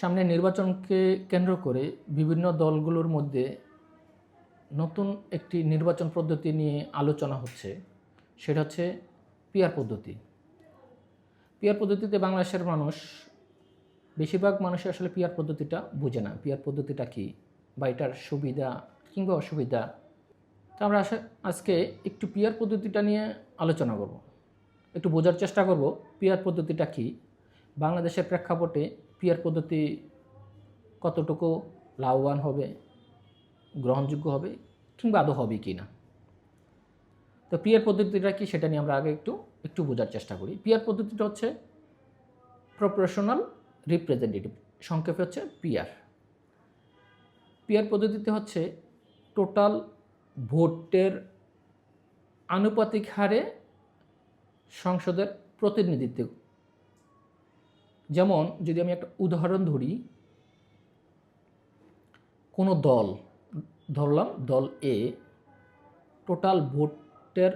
সামনে নির্বাচনকে কেন্দ্র করে বিভিন্ন দলগুলোর মধ্যে নতুন একটি নির্বাচন পদ্ধতি নিয়ে আলোচনা হচ্ছে। সেটা হচ্ছে পিয়ার পদ্ধতি। পিয়ার পদ্ধতিতে বাংলাদেশের মানুষ, বেশিরভাগ মানুষ আসলে পিয়ার পদ্ধতিটা বোঝে না। পিয়ার পদ্ধতিটা কি? বা এটার সুবিধা কিংবা অসুবিধা? তো আমরা আজকে একটু পিয়ার পদ্ধতিটা নিয়ে আলোচনা করব। একটু বোঝার চেষ্টা করব পিয়ার পদ্ধতিটা কি? বাংলাদেশের প্রেক্ষাপটে পিয়ার পদ্ধতি কতটুকু লাভবান হবে, গ্রহণযোগ্য হবে কিংবা আদৌ হবে কি না? তো পিয়ার পদ্ধতিটা কি সেটা নিয়ে আমরা আগে একটু একটু বোঝার চেষ্টা করি। পিয়ার পদ্ধতিটা হচ্ছে প্রপোর্শনাল রিপ্রেজেন্টেটিভ সংক্ষেপে হচ্ছে পিয়ার। পিয়ার পদ্ধতিতে হচ্ছে টোটাল ভোটের আনুপাতিক হারে সংসদের প্রতিনিধিত্ব যেমন যদি আমি একটা উদাহরণ ধরি, কোনো দল, ধরলাম দল এ টোটাল ভোটের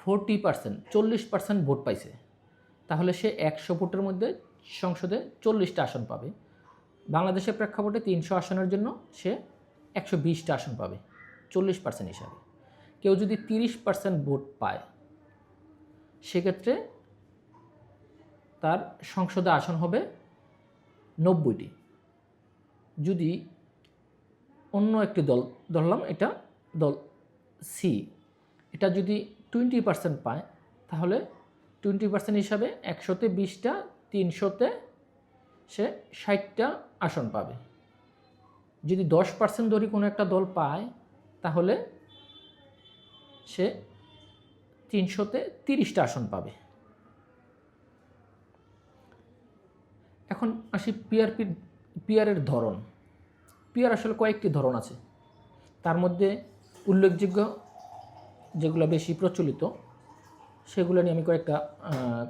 ফোরটি পার্সেন্ট চল্লিশ পার্সেন্ট ভোট পাইছে। তাহলে সে একশো ভোটের মধ্যে সংসদে চল্লিশটা আসন পাবে। বাংলাদেশের প্রেক্ষাপটে তিনশো আসনের জন্য সে একশো বিশটা আসন পাবে, চল্লিশ পার্সেন্ট হিসাবে। কেউ যদি তিরিশ পার্সেন্ট ভোট পায়, সেক্ষেত্রে তার সংসদে আসন হবে নব্বইটি। যদি অন্য একটি দল ধরলাম, এটা দল সি। এটা যদি টোয়েন্টি পার্সেন্ট পায়, তাহলে টোয়েন্টি পার্সেন্ট হিসাবে একশোতে বিশটা, তিনশোতে সে ষাটটা আসন পাবে। যদি দশ পার্সেন্ট ধরি কোনো একটা দল পায়, তাহলে সে তিনশোতে তিরিশটা আসন পাবে। এখন আসি পিআরপি পিআরের ধরন। পিআর আসলে কয়েকটি ধরন আছে। তার মধ্যে উল্লেখযোগ্য যেগুলো বেশি প্রচলিত, সেগুলো নিয়ে আমি কয়েকটা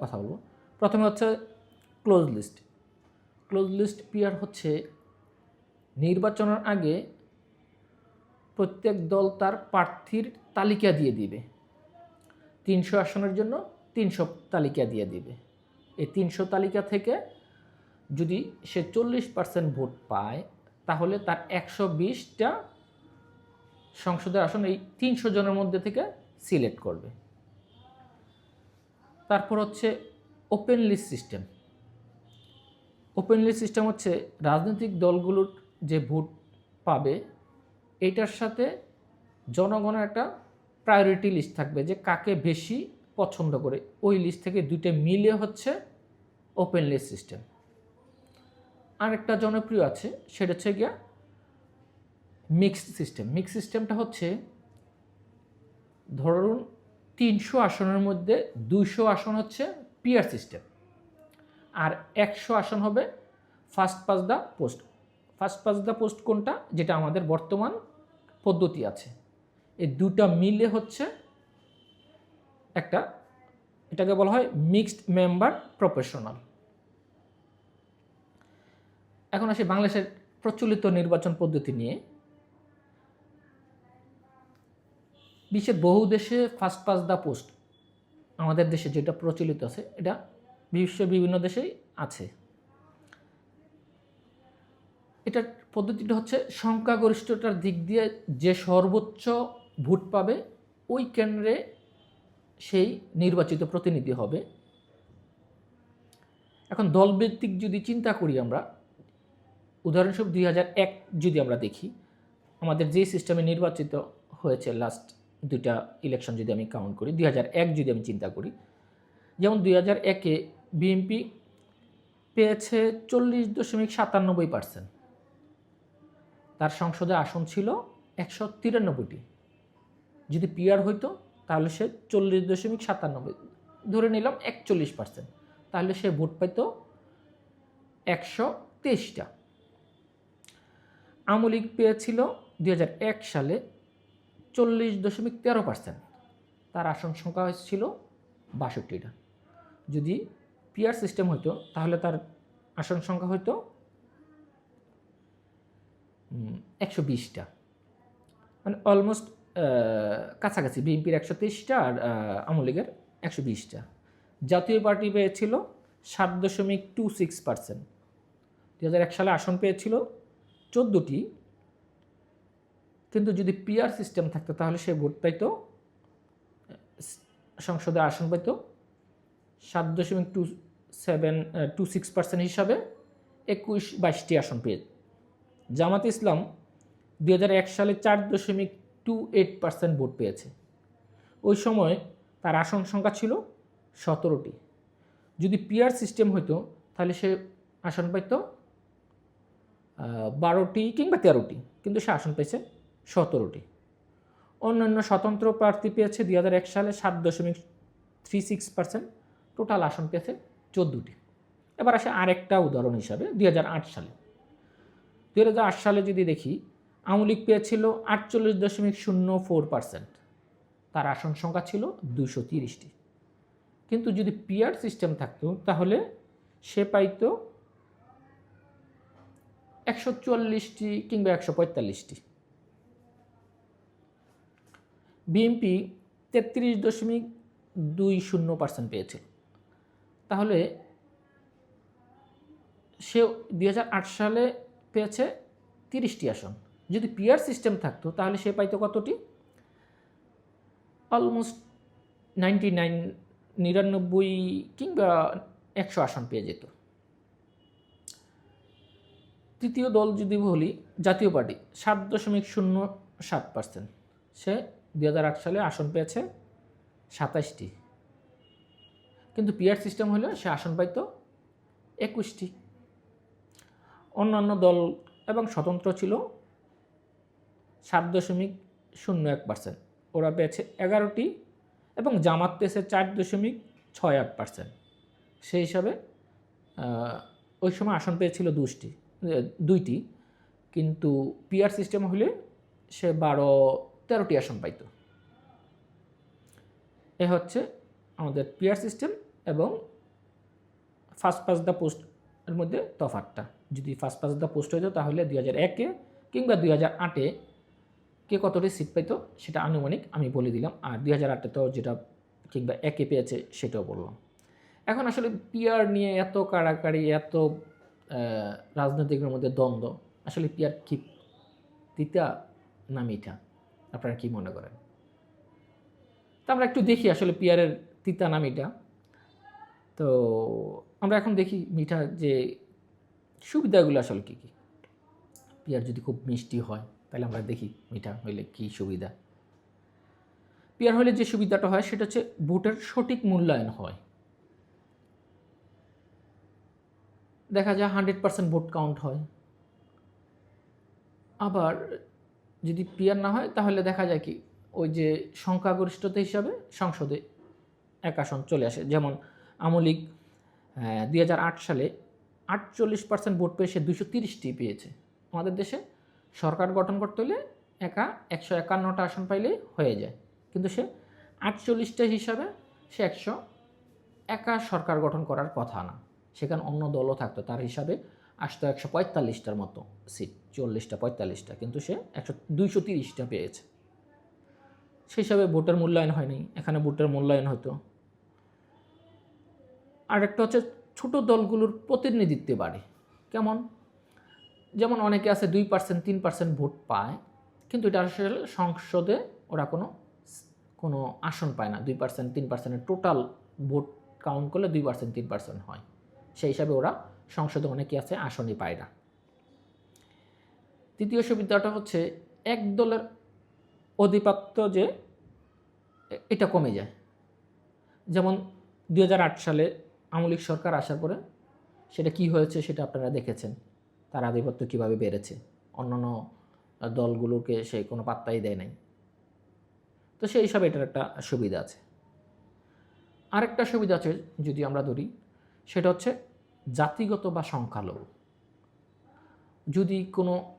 কথা বলব। প্রথমে হচ্ছে close list close list PR হচ্ছে নির্বাচনের আগে প্রত্যেক দল তার প্রার্থীর তালিকা দিয়ে দিবে। তিনশো আসনের জন্য তিনশো তালিকা দিয়ে দিবে। এই তিনশো তালিকা থেকে যদি সে চল্লিশ পার্সেন্ট ভোট পায়, তাহলে তার একশো বিশটা সংসদের আসন এই তিনশো জনের মধ্যে থেকে সিলেক্ট করবে। তারপর হচ্ছে open list system open list system হচ্ছে রাজনৈতিক দলগুলোর যে ভোট পাবে, এইটার সাথে জনগণের একটা প্রায়োরিটি লিস্ট থাকবে যে কাকে বেশি পছন্দ করে। ওই লিস্ট থেকে দুইটা মিলে হচ্ছে ওপেন লিস্ট সিস্টেম আরেকটা জনপ্রিয় আছে, সেটা হচ্ছে গিয়া মিক্সড সিস্টেম মিক্স সিস্টেমটা হচ্ছে, ধরুন তিনশো আসনের মধ্যে দুইশো আসন হচ্ছে পিয়ার সিস্টেম আর একশো আসন হবে first past the post first past the post কোনটা? যেটা আমাদের বর্তমান পদ্ধতি আছে। এই দুটা মিলে হচ্ছে একটা, এটাকে বলা হয় মিক্সড মেম্বার প্রফেশনাল এখন আসি বাংলাদেশের প্রচলিত নির্বাচন পদ্ধতি নিয়ে। বিশ্বের বহু দেশে ফার্স্ট পাস দ্য পোস্ট আমাদের দেশে যেটা প্রচলিত আছে, এটা বিশ্বের বিভিন্ন দেশেই আছে। এটার পদ্ধতিটা হচ্ছে সংখ্যাগরিষ্ঠতার দিক দিয়ে যে সর্বোচ্চ ভোট পাবে, ওই কেন্দ্রে সেই নির্বাচিত প্রতিনিধি হবে। এখন দলভিত্তিক যদি চিন্তা করি আমরা উদাহরণস্বরূপ দুই হাজার এক যদি আমরা দেখি, আমাদের যে সিস্টেমে নির্বাচিত হয়েছে লাস্ট দুইটা ইলেকশন যদি আমি কাউন্ট করি, দুই হাজার এক যদি আমি চিন্তা করি, যেমন দুই হাজার একে বিএনপি পেয়েছে চল্লিশ দশমিক সাতানব্বই পার্সেন্ট তার সংসদে আসন ছিল একশো তিরানব্বইটি। যদি পিআর হইতো, তাহলে সে চল্লিশ দশমিক সাতানব্বই, ধরে নিলাম একচল্লিশ পার্সেন্ট তাহলে সে ভোট পাইত একশো তেইশটা। আওয়ামী লীগ পেয়েছিল দু হাজার এক সালে চল্লিশ দশমিক তেরো পার্সেন্ট তার আসন সংখ্যা হয়েছিল বাষট্টিটা। যদি পিয়ার সিস্টেম হতো তাহলে তার আসন সংখ্যা হতো একশো বিশটা। মানে অলমোস্ট কাছাকাছি, বিএনপির একশো তেইশটা আর আওয়ামী লীগের একশো বিশটা। জাতীয় পার্টি পেয়েছিল সাত দশমিক টু সিক্স পার্সেন্ট দু হাজার এক সালে আসন পেয়েছিল চোদ্দোটি, কিন্তু যদি পিআর সিস্টেম থাকতো তাহলে সে ভোট পাইতো সংসদে আসন পাইতো, সাত দশমিক two seven two six percent হিসাবে একুশ বাইশটি আসন পেয়ে। জামাত ইসলাম দু হাজার এক সালে চার দশমিক টু এইট পার্সেন্ট ভোট পেয়েছে। ওই সময় তার আসন সংখ্যা ছিল সতেরোটি। যদি পিআর সিস্টেম হতো তাহলে সে আসন পাইতো বারোটি কিংবা তেরোটি, কিন্তু সে আসন পেয়েছে সতেরোটি। অন্যান্য স্বতন্ত্র প্রার্থী পেয়েছে দুই হাজার এক সালে সাত দশমিক থ্রি সিক্স পার্সেন্ট টোটাল আসন পেয়েছে চোদ্দোটি। এবার আসে আরেকটা উদাহরণ হিসাবে, দুই হাজার আট সালে। দুই হাজার আট সালে যদি দেখি, আওয়ামী লীগ পেয়েছিল আটচল্লিশ দশমিক শূন্য ফোর পার্সেন্ট তার আসন সংখ্যা ছিল দুশো তিরিশটি। কিন্তু যদি পিয়ার সিস্টেম থাকতো, তাহলে সে পাইতো একশো চুয়াল্লিশটি কিংবা একশো পঁয়তাল্লিশটি। বিএনপি তেত্রিশ দশমিক দুই শূন্য পার্সেন্ট পেয়েছিল তাহলে সে দু হাজার আট সালে পেয়েছে তিরিশটি আসন। যদি পিয়ার সিস্টেম থাকতো, তাহলে সে পাইতো কতটি? অলমোস্ট নাইনটি নাইন, নিরানব্বই কিংবা একশো আসন পেয়ে যেত। তৃতীয় দল যদি বলি, জাতীয় পার্টি, সাত দশমিক শূন্য সাত পার্সেন্ট সে দু হাজার আট সালে আসন পেয়েছে সাতাশটি কিন্তু পিআর সিস্টেম হলে সে আসন পাইতো একুশটি। অন্যান্য দল এবং স্বতন্ত্র ছিল সাত দশমিক শূন্য এক পার্সেন্ট ওরা পেয়েছে এগারোটি এবং জামাত পেয়েছে চার দশমিক ছয় আট পার্সেন্ট সেই হিসাবে ওই সময় আসন পেয়েছিল দুষ্টি দুইটি। কিন্তু পিয়ার সিস্টেম হলে সে বারো, তেরোটি আসন পাইতো। এ হচ্ছে আমাদের পিয়ার সিস্টেম এবং ফার্স্ট পাস দ্য পোস্ট এর মধ্যে তফাতটা যদি ফার্স্ট পাস দ্য পোস্ট হইতো তাহলে দুই হাজার একে কিংবা দুই হাজার আটে কে কতটি সিট পাইতো সেটা আনুমানিক আমি বলে দিলাম। আর দুই হাজার আটে তো যেটা কিংবা একে পেয়েছে সেটাও বললাম। এখন আসলে পিয়ার নিয়ে এত কাড়াকাড়ি, এত রাজনৈতিকের মধ্যে দ্বন্দ্ব, আসলে পিআর কি তিতা না মিঠা? আপনারা কি মনে করেন? তা আমরা একটু দেখি আসলে পিয়ারের তিতা না মিঠা। তো আমরা এখন দেখি মিঠা যে সুবিধাগুলো আসলে কী কী? পিয়ার যদি খুব মিষ্টি হয়, তাহলে আমরা দেখি মিঠা হইলে কী সুবিধা। পিয়ার হলে যে সুবিধাটা হয়, সেটা হচ্ছে ভোটের সঠিক মূল্যায়ন হয়। দেখা যায় হান্ড্রেড পার্সেন্ট ভোট কাউন্ট হয়। আবার যদি পিয়ার না হয়, তাহলে দেখা যায় কি, ওই যে সংখ্যাগরিষ্ঠতা হিসাবে সংসদে এক আসন চলে আসে। যেমন আমলিগ দুই সালে আটচল্লিশ পার্সেন্ট ভোট পেয়ে সে দুশো তিরিশটি পেয়েছে। আমাদের দেশে সরকার গঠন করতে হলে একা একশো একান্নটা আসন পাইলেই হয়ে যায়। কিন্তু সে আটচল্লিশটা হিসাবে সে একশো একা সরকার গঠন করার কথা না। সেখানে অন্য দলও থাকতো। তার হিসাবে আসতো একশো পঁয়তাল্লিশটার মতো সিট চল্লিশটা, পঁয়তাল্লিশটা। কিন্তু সে একশো, দুইশো তিরিশটা পেয়েছে। সেই হিসাবে ভোটের মূল্যায়ন হয়নি। এখানে ভোটের মূল্যায়ন হতো। আরেকটা হচ্ছে ছোট দলগুলোর প্রতিনিধিত্ব বাড়ে। কেমন? যেমন অনেকে আছে দুই পার্সেন্ট তিন পার্সেন্ট ভোট পায়, কিন্তু এটা আসলে সংসদে ওরা কোনো কোনো আসন পায় না। দুই পার্সেন্ট তিন পার্সেন্টের টোটাল ভোট কাউন্ট করলে দুই পার্সেন্ট তিন পার্সেন্ট হয়। সেই হিসাবে ওরা সংসদে অনেকে আছে, আসনই পায় না। তৃতীয় সুবিধাটা হচ্ছে এক দলের অধিপত্য যে এটা কমে যায়। যেমন দু হাজার আট সালে আমলিক সরকার আসার পরে সেটা কি হয়েছে সেটা আপনারা দেখেছেন। তার আধিপত্য কীভাবে বেড়েছে? অন্যান্য দলগুলোকে সে কোনো পাত্তাই দেয় নাই। তো সেই হিসাবে এটার একটা সুবিধা আছে। আরেকটা সুবিধা আছে যদি আমরা ধরি, সেটা হচ্ছে জাতিগত বা সংখ্যালঘু। যদি কোনো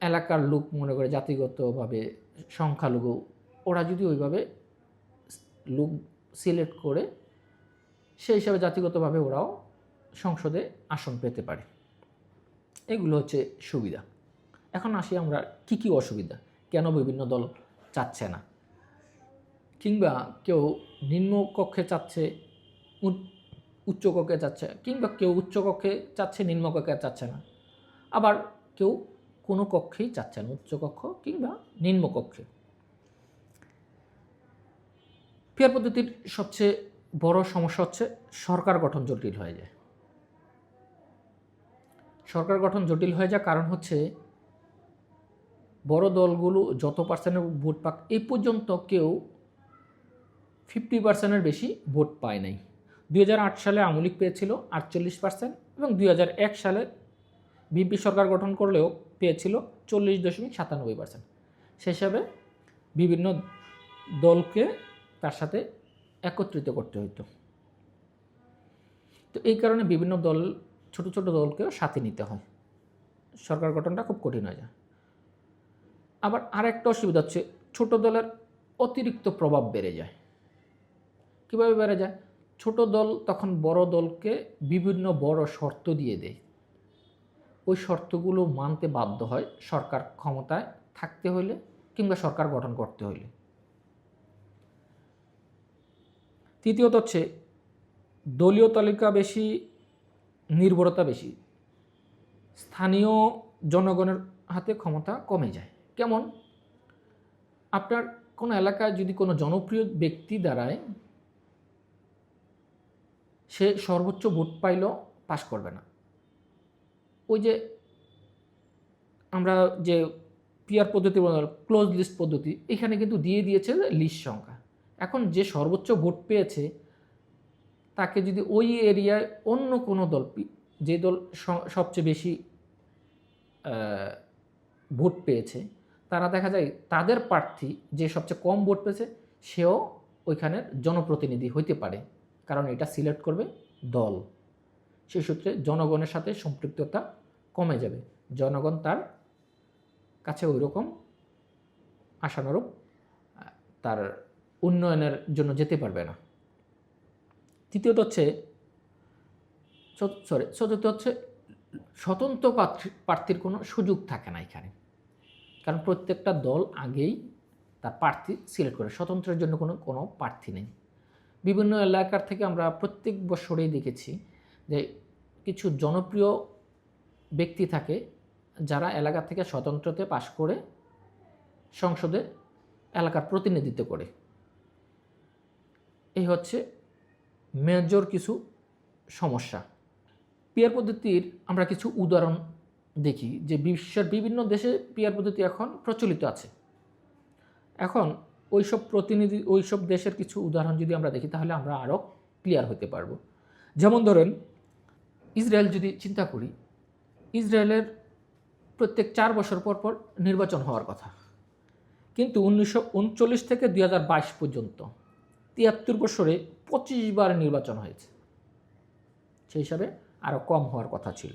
এলাকার লোক মনে করে জাতিগতভাবে সংখ্যালঘু, ওরা যদি ওইভাবে লোক সিলেক্ট করে, সেই হিসাবে জাতিগতভাবে ওরাও সংসদে আসন পেতে পারে। এগুলো হচ্ছে সুবিধা। এখন আসি আমরা কি কি অসুবিধা, কেন বিভিন্ন দল চাচ্ছে না? কিংবা কেউ নিম্নকক্ষে চাচ্ছে উচ্চকক্ষে চাচ্ছে কিংবা কেউ উচ্চকক্ষে চাচ্ছে নিম্নকক্ষে চাচ্ছে না। আবার কেউ কোনো কক্ষেই চাচ্ছে না, উচ্চকক্ষ কিংবা নিম্নকক্ষে। পিয়ার পদ্ধতির সবচেয়ে বড় সমস্যা হচ্ছে সরকার গঠন জটিল হয়ে যায়। সরকার গঠন জটিল হয়ে যায় কারণ হচ্ছে বড় দলগুলো যত পার্সেন্টের ভোট পাক এই পর্যন্ত কেউ ফিফটি পার্সেন্টের বেশি ভোট পায় নাই। দুই হাজার আট সালে আমলিক পেয়েছিল আটচল্লিশ পার্সেন্ট এবং দুই হাজার এক সালে বিপি সরকার গঠন করলেও পেয়েছিল চল্লিশ দশমিক সাতানব্বই পার্সেন্ট সে হিসাবে বিভিন্ন দলকে তার সাথে একত্রিত করতে হতো তো এই কারণে বিভিন্ন দল, ছোট ছোট দলকেও সাথে নিতে হয়। সরকার গঠনটা খুব কঠিন হয়ে যায়। আবার আরেকটা অসুবিধা হচ্ছে, ছোট দলের অতিরিক্ত প্রভাব বেড়ে যায়। কীভাবে বেড়ে যায়? ছোট দল তখন বড় দলকে বিভিন্ন বড় শর্ত দিয়ে দেয়। ওই শর্তগুলো মানতে বাধ্য হয় সরকার ক্ষমতায় থাকতে হলে কিংবা সরকার গঠন করতে হলে তৃতীয়ত হচ্ছে দলীয় তালিকা বেশি, নির্ভরতা বেশি। স্থানীয় জনগণের হাতে ক্ষমতা কমে যায়। কেমন? আপনার কোনো এলাকায় যদি কোনো জনপ্রিয় ব্যক্তি দ্বারায় সে সর্বোচ্চ ভোট পাইলেও পাশ করবে না। ওই যে আমরা যে পিয়ার পদ্ধতি ক্লোজ লিস্ট পদ্ধতি, এখানে কিন্তু দিয়ে দিয়েছে লিস্ট সংখ্যা। এখন যে সর্বোচ্চ ভোট পেয়েছে, তাকে যদি ওই এরিয়ায় অন্য কোনো দল, যে দল সবচেয়ে বেশি ভোট পেয়েছে, তারা দেখা যায় তাদের প্রার্থী যে সবচেয়ে কম ভোট পেয়েছে, সেও ওইখানের জনপ্রতিনিধি হইতে পারে। কারণ এটা সিলেক্ট করবে দল। সেই সূত্রে জনগণের সাথে সম্পৃক্ততা কমে যাবে। জনগণ তার কাছে ওই রকম আশানুরূপ তার উন্নয়নের জন্য যেতে পারবে না। তৃতীয়ত হচ্ছে সরি চতুর্থ হচ্ছে স্বতন্ত্র প্রার্থী, প্রার্থীর কোনো সুযোগ থাকে না এখানে। কারণ প্রত্যেকটা দল আগেই তার প্রার্থী সিলেক্ট করে, স্বতন্ত্রের জন্য কোনো কোনো প্রার্থী নেই। বিভিন্ন এলাকার থেকে আমরা প্রত্যেক বছরেই দেখেছি যে কিছু জনপ্রিয় ব্যক্তি থাকে যারা এলাকা থেকে স্বতন্ত্রতে পাশ করে সংসদে এলাকার প্রতিনিধিত্ব করে। এই হচ্ছে মেজর কিছু সমস্যা। পিয়ার পদ্ধতির আমরা কিছু উদাহরণ দেখি যে বিশ্বের বিভিন্ন দেশে পিয়ার পদ্ধতি এখন প্রচলিত আছে। এখন ওইসব প্রতিনিধি, ওইসব দেশের কিছু উদাহরণ যদি আমরা দেখি, তাহলে আমরা আরও ক্লিয়ার হতে পারব। যেমন ধরেন, ইসরায়েল যদি চিন্তা করি, ইসরায়েলের প্রত্যেক চার বছর পর পর নির্বাচন হওয়ার কথা। কিন্তু উনিশশো উনচল্লিশ থেকে দুই হাজার বাইশ পর্যন্ত তিয়াত্তর বছরে পঁচিশ বার নির্বাচন হয়েছে। সেই হিসাবে আরও কম হওয়ার কথা ছিল।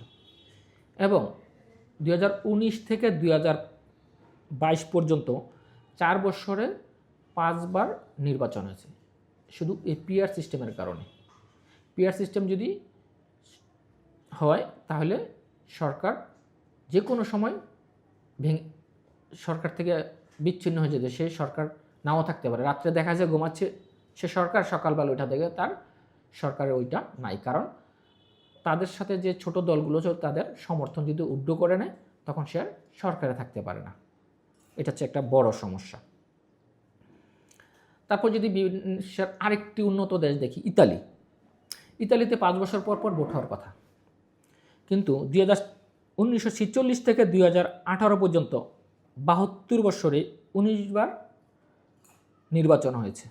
এবং দু হাজার উনিশ থেকে দু হাজার বাইশ পর্যন্ত চার বছরে পাঁচবার নির্বাচন হয়েছে। শুধু এই পিআর সিস্টেমের কারণে। পিআর সিস্টেম যদি হয় তাহলে সরকার যে কোনো সময় ভেঙে সরকার থেকে বিচ্ছিন্ন হয়ে যেতে সে সরকার নাও থাকতে পারে। রাত্রে দেখা যায় ঘুমাচ্ছে সে সরকার সকালবেলা ওইটা দেখে তার সরকারের ওইটা নাই। কারণ তাদের সাথে যে ছোট দলগুলো আছে, তাদের সমর্থন যদি উড্ড করে নেয় তখন সে আর সরকারে থাকতে পারে না। এটা হচ্ছে একটা বড় সমস্যা। তারপর যদি বিশ্বের আরেকটি উন্নত দেশ দেখি, ইতালি। ইতালিতে পাঁচ বছর পর পর ভোট হওয়ার কথা। কিন্তু দুই হাজার উনিশশো ছিচল্লিশ থেকে দুই হাজার আঠারো পর্যন্ত বাহাত্তর বছরে উনিশ বার নির্বাচন হয়েছে।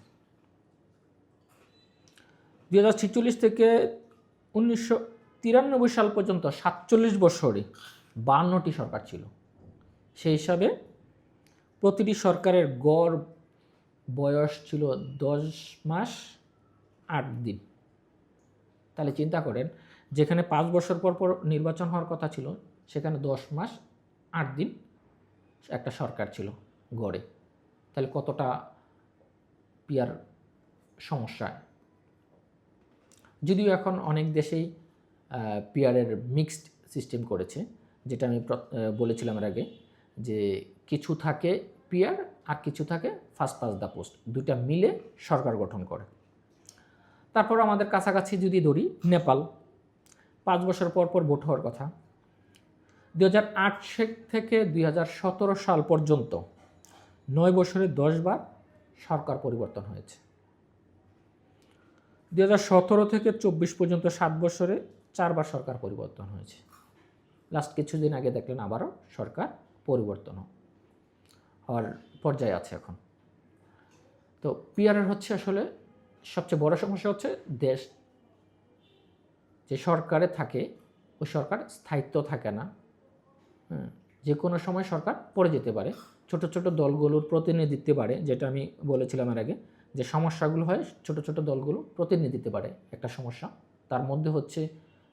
দুই হাজার ছিচল্লিশ থেকে উনিশশো তিরানব্বই সাল পর্যন্ত সাতচল্লিশ বছরে বান্নটি সরকার ছিল। সেই হিসাবে প্রতিটি সরকারের গড় বয়স ছিল দশ মাস, আট দিন। তাহলে চিন্তা করেন, যেখানে পাঁচ বছর পর পর নির্বাচন হওয়ার কথা ছিল, সেখানে দশ মাস, আট দিন একটা সরকার ছিল গড়ে। তাহলে কতটা পিয়ার সমস্যা? যদিও এখন অনেক দেশেই পিয়ারের মিক্সড সিস্টেম করেছে, যেটা আমি বলেছিলাম এর আগে, যে কিছু থাকে পিয়ার আর কিছু থাকে ফার্স্ট পাস দ্য পোস্ট দুটা মিলে সরকার গঠন করে। তারপর আমাদের কাছাকাছি যদি ধরি, নেপাল, পাঁচ বছর পর পর ভোট হওয়ার কথা। দু হাজার আট থেকে দু হাজার সতেরো সাল পর্যন্ত নয় বছরে দশবার সরকার পরিবর্তন হয়েছে। দু সতেরো থেকে চব্বিশ পর্যন্ত সাত বছরে চারবার সরকার পরিবর্তন হয়েছে। লাস্ট কিছুদিন আগে দেখলেন আবারও সরকার পরিবর্তন হওয়ার পর্যায়ে আছে এখন। তো পিআরের হচ্ছে আসলে সবচেয়ে বড় সমস্যা হচ্ছে দেশ, যে সরকারে থাকে, ওই সরকার স্থায়িত্ব থাকে না। যে কোনো সময় সরকার পড়ে যেতে পারে। ছোট ছোট দলগুলোর প্রতিনিধিত্ব পারে যেটা আমি বলেছিলাম এর আগে, যে সমস্যাগুলো হয়, ছোট ছোট দলগুলো প্রতিনিধিত্ব পারে একটা সমস্যা। তার মধ্যে হচ্ছে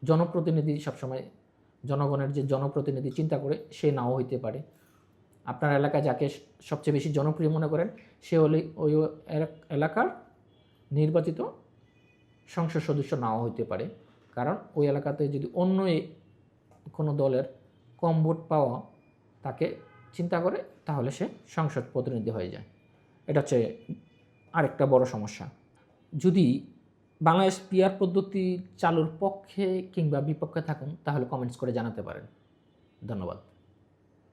জনপ্রতিনিধি সবসময় জনগণের যে জনপ্রতিনিধি চিন্তা করে, সে নাও হইতে পারে। আপনার এলাকায় যাকে সবচেয়ে বেশি জনপ্রিয় মনে করেন, সে হলে ওই এলাক- এলাকার নির্বাচিত সংসদ সদস্য নাও হইতে পারে। কারণ ওই এলাকাতে যদি অন্য কোনো দলের কম ভোট পাওয়া তাকে চিন্তা করে, তাহলে সে সংসদ প্রতিনিধি হয়ে যায়। এটা হচ্ছে আরেকটা বড় সমস্যা। যদি বাংলাদেশ পিআর পদ্ধতি চালুর পক্ষে কিংবা বিপক্ষে থাকুন, তাহলে কমেন্টস করে জানাতে পারেন। ধন্যবাদ।